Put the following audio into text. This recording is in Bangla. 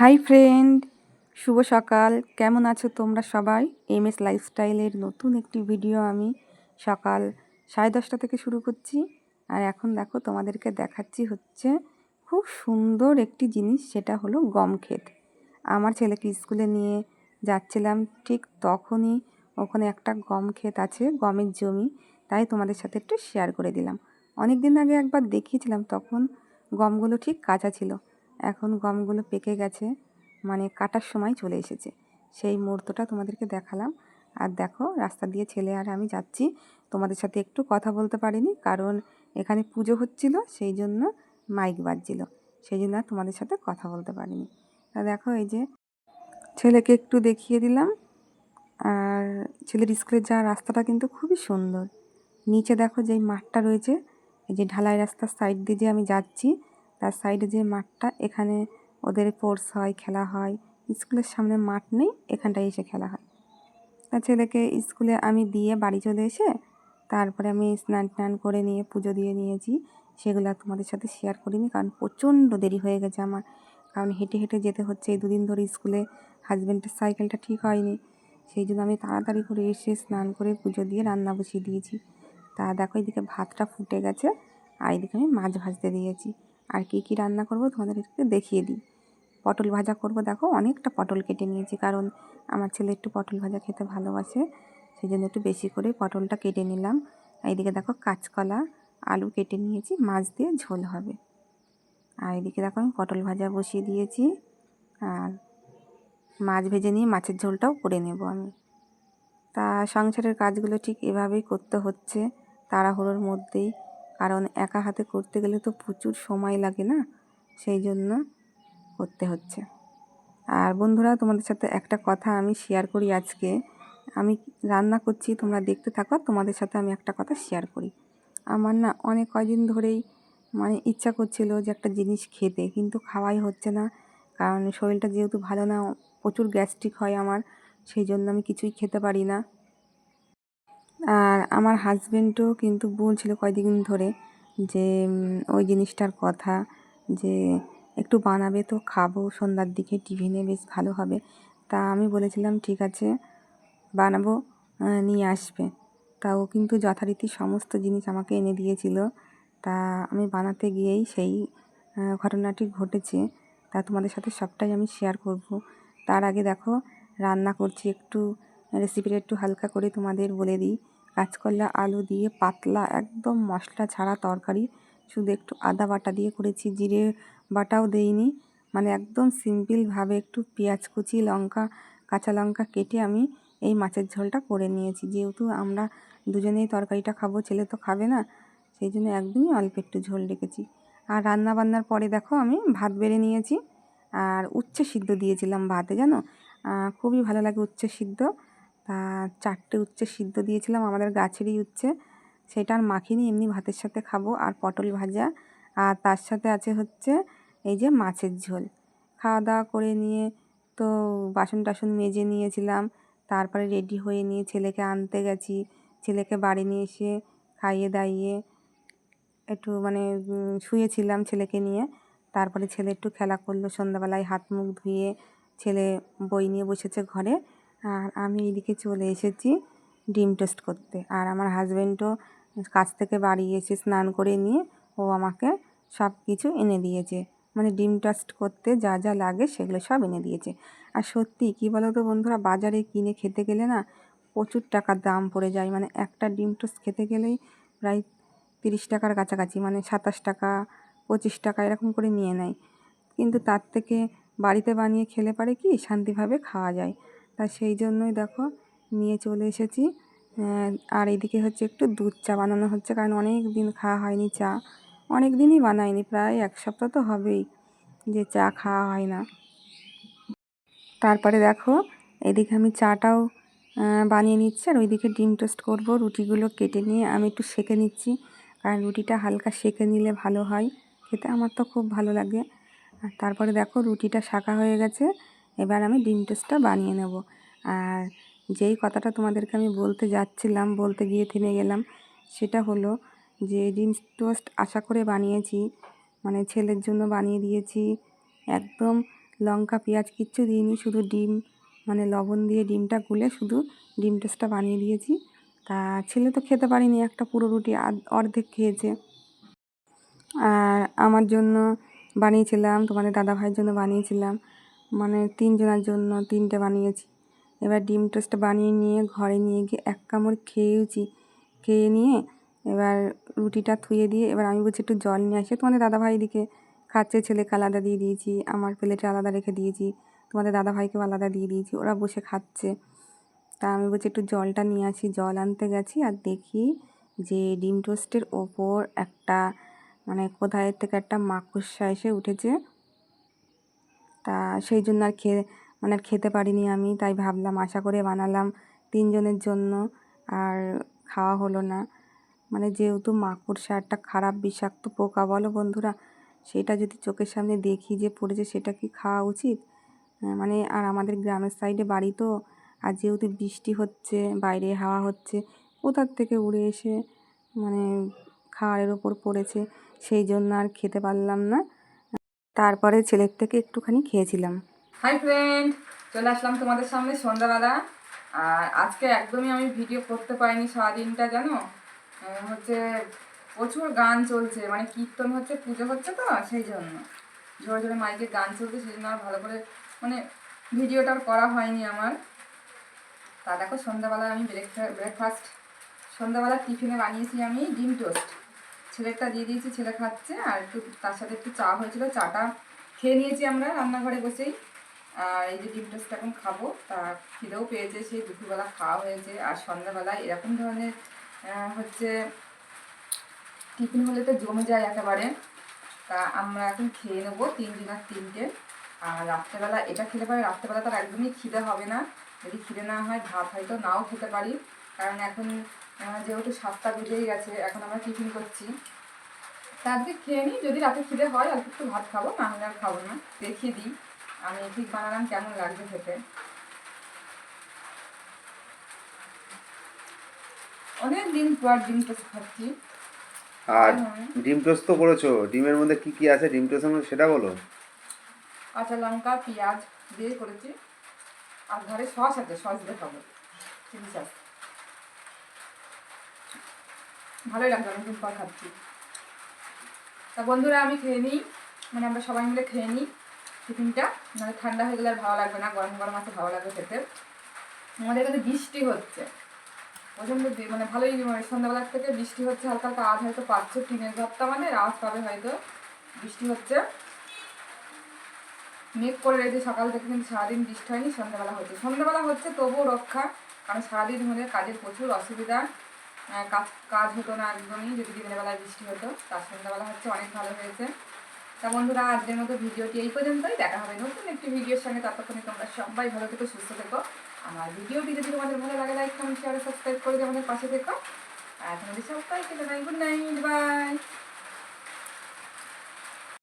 হাই ফ্রেন্ড, শুভ সকাল। কেমন আছো তোমরা সবাই? এম এস লাইফস্টাইলের নতুন একটি ভিডিও আমি সকাল সাড়ে দশটা থেকে শুরু করছি। আর এখন দেখো তোমাদেরকে দেখাচ্ছি হচ্ছে খুব সুন্দর একটি জিনিস, সেটা হলো গম ক্ষেত। আমার ছেলেকে স্কুলে নিয়ে যাচ্ছিলাম ঠিক তখনই ওখানে একটা গম ক্ষেত আছে, গমের জমি। তাই তোমাদের সাথে একটু শেয়ার করে দিলাম। অনেক দিন আগে একবার দেখিয়েছিলাম, তখন গমগুলো ঠিক কাঁচা ছিল। এখন গমগুলো পেকে গেছে মানে কাটার সময় চলে এসেছে। সেই মুহূর্তটা তোমাদেরকে দেখালাম। আর দেখো, রাস্তা দিয়ে ছেলে আর আমি যাচ্ছি। তোমাদের সাথে একটু কথা বলতে পারিনি, কারণ এখানে পুজো হচ্ছিল, সেই জন্য মাইক বাজছিল। সেই জন্য আর তোমাদের সাথে কথা বলতে পারিনি। তা দেখো, এই যে ছেলেকে একটু দেখিয়ে দিলাম। আর ছেলের স্কুলের যাওয়ার রাস্তাটা কিন্তু খুবই সুন্দর। নিচে দেখো যেই মাঠটা রয়েছে, এই যে ঢালাই রাস্তার সাইড দিয়ে যে আমি যাচ্ছি তার সাইডে যে মাঠটা, এখানে ওদের কোর্স হয়, খেলা হয়। স্কুলের সামনে মাঠ নেই, এখানটায় এসে খেলা হয়। তা ছেলেকে স্কুলে আমি দিয়ে বাড়ি চলে এসে তারপরে আমি স্নান টান করে নিয়ে পুজো দিয়ে নিয়েছি। সেগুলো তোমাদের সাথে শেয়ার করিনি, কারণ প্রচণ্ড দেরি হয়ে গেছে আমার। কারণ হেঁটে হেঁটে যেতে হচ্ছে, এই দুদিন ধরে স্কুলে হাজব্যান্ডের সাইকেলটা ঠিক হয়নি। সেই জন্য আমি তাড়াতাড়ি করে এসে স্নান করে পুজো দিয়ে রান্না বসিয়ে দিয়েছি। তা দেখো, এদিকে ভাতটা ফুটে গেছে, আর এদিকে আমি মাছ ভাজতে দিয়েছি। আর কী কী রান্না করব তোমাদের একটু দেখিয়ে দিই। পটল ভাজা করব, দেখো অনেকটা পটল কেটে নিয়েছি, কারণ আমার ছেলে একটু পটল ভাজা খেতে ভালোবাসে সেই জন্য একটু বেশি করে পটলটা কেটে নিলাম। এইদিকে দেখো কাঁচকলা, আলু কেটে নিয়েছি, মাছ দিয়ে ঝোল হবে। আর এদিকে দেখো আমি পটল ভাজা বসিয়ে দিয়েছি, আর মাছ ভেজে নিয়ে মাছের ঝোলটাও করে নেব আমি। তা সংসারের কাজগুলো ঠিক এভাবেই করতে হচ্ছে, তাড়াহুড়োর মধ্যেই। কারণ একা হাতে করতে গেলে তো প্রচুর সময় লাগে না? সেই জন্য করতে হচ্ছে। আর বন্ধুরা, তোমাদের সাথে একটা কথা আমি শেয়ার করি আজকে। আমি রান্না করছি, তোমরা দেখতে থাকো, তোমাদের সাথে আমি একটা কথা শেয়ার করি। আমার না অনেক কয়দিন ধরেই মানে ইচ্ছা করছিল যে একটা জিনিস খেতে, কিন্তু খাওয়াই হচ্ছে না। কারণ শরীরটা যেহেতু ভালো না, প্রচুর গ্যাস্ট্রিক হয় আমার, সেই জন্য আমি কিছুই খেতে পারি না। আর আমার হাজব্যান্ডও কিন্তু বলছিল কয়েকদিন ধরে যে ওই জিনিসটার কথা যে, একটু বানাবে তো খাব, সন্ধ্যার দিকে টিফিনে বেশ ভালো হবে। তা আমি বলেছিলাম, ঠিক আছে, বানাবো নিয়ে আসবে। তা ও কিন্তু যথারীতি সমস্ত জিনিস আমাকে এনে দিয়েছিল। তা আমি বানাতে গিয়েই সেই ঘটনাটি ঘটেছে। তা তোমাদের সাথে সবটাই আমি শেয়ার করব। তার আগে দেখো, রান্না করছি, একটু রেসিপিটা একটু হালকা করে তোমাদের বলে দিই। কাঁচকলা আলু দিয়ে পাতলা একদম মশলা ছাড়া তরকারি। শুধু একটু আদা বাটা দিয়ে করেছি, জিরে বাটাও দেইনি। মানে একদম সিম্পলভাবে একটু পেঁয়াজ কুচি, লঙ্কা, কাঁচা লঙ্কা কেটে আমি এই মাছের ঝোলটা করে নিয়েছি। যেহেতু আমরা দুজনেই তরকারিটা খাব, ছেলে তো খাবে না, সেই জন্য একদমই অল্প একটু ঝোল রেখেছি। আর রান্না বান্নার পরে দেখো আমি ভাত বেড়ে নিয়েছি। আর উচ্ছে সিদ্ধ দিয়েছিলাম ভাতে, জানো? খুবই ভালো লাগে উচ্ছে সিদ্ধ। তা চারটে উচ্ছে সিদ্ধ দিয়েছিলাম আমাদের গাছেরই উচ্ছে। সেটা আর মাখিনি, এমনি ভাতের সাথে খাব আর পটল ভাজা। আর তার সাথে আছে হচ্ছে এই যে মাছের ঝোল। খাওয়া দাওয়া করে নিয়ে তো বাসন টাসন মেজে নিয়েছিলাম। তারপরে রেডি হয়ে নিয়ে ছেলেকে আনতে গেছি। ছেলেকে বাড়ি নিয়ে এসে খাইয়ে দাইয়ে একটু মানে শুয়েছিলাম ছেলেকে নিয়ে। তারপরে ছেলে একটু খেলা করল। সন্ধ্যাবেলায় হাত মুখ ধুয়ে ছেলে বই নিয়ে বসেছে ঘরে। আর আমি এদিকে চলে এসেছি ডিম টোস্ট করতে। আর আমার হাজব্যান্ডও কাছ থেকে বাড়ি এসে স্নান করে নিয়ে ও আমাকে সব কিছু এনে দিয়েছে। মানে ডিম টোস্ট করতে যা যা লাগে সেগুলো সব এনে দিয়েছে। আর সত্যি, কী বলো তো বন্ধুরা, বাজারে কিনে খেতে গেলে না প্রচুর টাকার দাম পড়ে যায়। মানে একটা ডিম টোস্ট খেতে গেলেই প্রায় তিরিশ টাকার কাছাকাছি মানে সাতাশ টাকা, পঁচিশ টাকা এরকম করে নিয়ে নেয়। কিন্তু তার থেকে বাড়িতে বানিয়ে খেলে পারে কি, শান্তিভাবে খাওয়া যায়। তা সেই জন্যই দেখো নিয়ে চলে এসেছি। আর এদিকে হচ্ছে একটু দুধ চা বানানো হচ্ছে, কারণ অনেক দিন খাওয়া হয়নি চা। অনেক দিনই বানাইনি, প্রায় এক সপ্তাহ তো হবেই যে চা খাওয়া হয় না। তারপরে দেখো এদিকে আমি চাটাও বানিয়ে নিচ্ছি, আর ওইদিকে ডিম টোস্ট করব, রুটিগুলো কেটে নিয়ে আমি একটু সেঁকে নিচ্ছি। কারণ রুটিটা হালকা সেঁকে নিলে ভালো হয়, খেতে আমার তো খুব ভালো লাগে। আর তারপরে দেখো রুটিটা শাঁকা হয়ে গেছে এবার আমি ডিম টোস্টটা বানিয়ে নেব। আর যেই কথাটা তোমাদেরকে আমি বলতে যাচ্ছিলাম, বলতে গিয়ে থেমে গেলাম, সেটা হলো যে ডিম টোস্ট আশা করে বানিয়েছি মানে ছেলের জন্য বানিয়ে দিয়েছি। একদম লঙ্কা, পেঁয়াজ কিচ্ছু দিইনি, শুধু ডিম মানে লবণ দিয়ে ডিমটা গুলে শুধু ডিম টোস্টটা বানিয়ে দিয়েছি। তা ছেলে তো খেতে পারিনি, একটা পুরো রুটি অর্ধেক খেয়েছে। আর আমার জন্য বানিয়েছিলাম, তোমাদের দাদা ভাইয়ের জন্য বানিয়েছিলাম। মানে তিনজনের জন্য তিনটে বানিয়েছি। এবার ডিম টোস্ট বানিয়ে নিয়ে ঘরে নিয়ে গিয়ে এক কামড় খেয়েওছি। খেয়ে নিয়ে এবার রুটিটা থুয়ে দিয়ে এবার আমি বলছি, একটু জল নিয়ে আসে। তোমাদের দাদা ভাই দিকে খাচ্ছে, ছেলেকে আলাদা দিয়ে দিয়েছি, আমার প্লেটে আলাদা রেখে দিয়েছি, তোমাদের দাদা ভাইকেও আলাদা দিয়ে দিয়েছি, ওরা বসে খাচ্ছে। তা আমি বলছি, একটু জলটা নিয়ে আসি। জল আনতে গেছি আর দেখি যে ডিম টোস্টের ওপর একটা মানে কোথায় থেকে একটা মাকড়সা এসে উঠেছে। তা সেই জন্য আর খেয়ে মানে আর খেতে পারিনি আমি। তাই ভাবলাম, আশা করে বানালাম তিনজনের জন্য। আর খাওয়া হলো না। মানে যেহেতু মাকড়সা একটা খারাপ বিষাক্ত পোকা, বলো বন্ধুরা, সেটা যদি চোখের সামনে দেখি যে পড়েছে, সেটা কি খাওয়া উচিত? মানে আর আমাদের গ্রামের সাইডে বাড়ি তো। আর যেহেতু বৃষ্টি হচ্ছে, বাইরে হাওয়া হচ্ছে, কোথার থেকে উড়ে এসে মানে খাওয়ারের ওপর পড়েছে, সেই জন্য আর খেতে পারলাম না। তারপরে ছেলের থেকে একটুখানি খেয়েছিলাম। হাই ফ্রেন্ড চলে আসলাম তোমাদের সামনে সন্ধ্যাবেলা। আর আজকে একদমই আমি ভিডিও করতে পারিনি সারাদিনটা, জানো? হচ্ছে প্রচুর গান চলছে মানে কীর্তন হচ্ছে, পুজো হচ্ছে তো, সেই জন্য। জোরে জোরে মাইকে গান চলছে, সেই জন্য আর ভালো করে মানে ভিডিওটা আর করা হয়নি আমার। তা দেখো সন্ধ্যাবেলা আমি ব্রেকফাস্ট সন্ধ্যাবেলা টিফিনে বানিয়েছি আমি ডিম টোস্ট ছেলেটা দিয়ে দিয়েছি, ছেলে খাচ্ছে আর একটু তার সাথে একটু চা হয়েছিল। চাটা খেয়ে নিয়েছি আমরা রান্নাঘরে বসেই। আর এই যে ডিম টোস্ট এখন খাব, তা খিদেও পেয়েছে, সেই দুপুরবেলা খাওয়া হয়েছে। আর সন্ধ্যাবেলায় এরকম ধরনের হচ্ছে টিফিন হলে তো জমে যায় একেবারে। তা আমরা এখন খেয়ে নেব তিনজন আর তিনটে। আর রাত্রেবেলা এটা খেলে পারে রাত্রেবেলা তার একদমই খিদে হবে না। যদি খিদে না হয়, ভাত হয়তো নাও খেতে পারি। কারণ এখন যেহেতু সাতটা বেজেই গেছে এখন আমরা টিফিন করছি। তা আজকে খেয়ে নিই যদি রাতে খিদে হয় অল্প একটু ভাত খাব না হলে আর খাব না। দেখিয়ে দিই আমি ঠিক বানালাম কেমন লাগবে খেতে। অনেক দিন পর ডিম টোস্ট খাচ্ছি। আর ডিম টোস্ট তো করেছ ডিমের মধ্যে কি কি আছে? ডিম টোস্টের মধ্যে সেটা বলো। কাঁচা লঙ্কা পেঁয়াজ দিয়ে করেছি। আর ঘরে সস আছে সস দিয়ে খাব চিলি সস। ভালোই লাগছে অনেকদিন পর খাচ্ছি। তা বন্ধুরা, আমি খেয়ে নিই। মানে আমরা সবাই মিলে খেয়ে নিই টিফিনটা। মানে ঠান্ডা হয়ে গেলে আর ভালো লাগবে না, গরম গরম আছে, ভালো লাগবে খেতে। আমাদের এখানে বৃষ্টি হচ্ছে। প্রচণ্ড মানে ভালোই মানে সন্ধ্যাবেলার থেকে বৃষ্টি হচ্ছে, হালকা হালকা আজ হয়তো পাচ্ছে, টিনের ঘরটা মানে আওয়াজ পাবে হয়তো। বৃষ্টি হচ্ছে। মেঘ করে রয়েছে সকাল থেকে, কিন্তু সারাদিন বৃষ্টি হয়নি, সন্ধ্যাবেলা হচ্ছে। সন্ধ্যাবেলা হচ্ছে, তবুও রক্ষা, কারণ সারাদিন হলে কাজের প্রচুর অসুবিধা। কাজ কাজ হতো না একদমই। যদি দিনের বেলায় বৃষ্টি হতো, তার সন্ধ্যাবেলা হচ্ছে অনেক ভালো হয়েছে। তা বন্ধুরা, আজকের মতো ভিডিওটি এই পর্যন্তই। দেখা হবে নতুন একটি ভিডিওর সঙ্গে। ততক্ষণে তোমরা সবাই ভালো থেকো, সুস্থ থেকো। আমার ভিডিওটি যদি তোমাদের ভালো লাগে লাইক কমেন্ট শেয়ার সাবস্ক্রাইব করে আমাদের পাশে থেকো। আর তোমাদের সবাইকে জানাই গুড নাইট বাই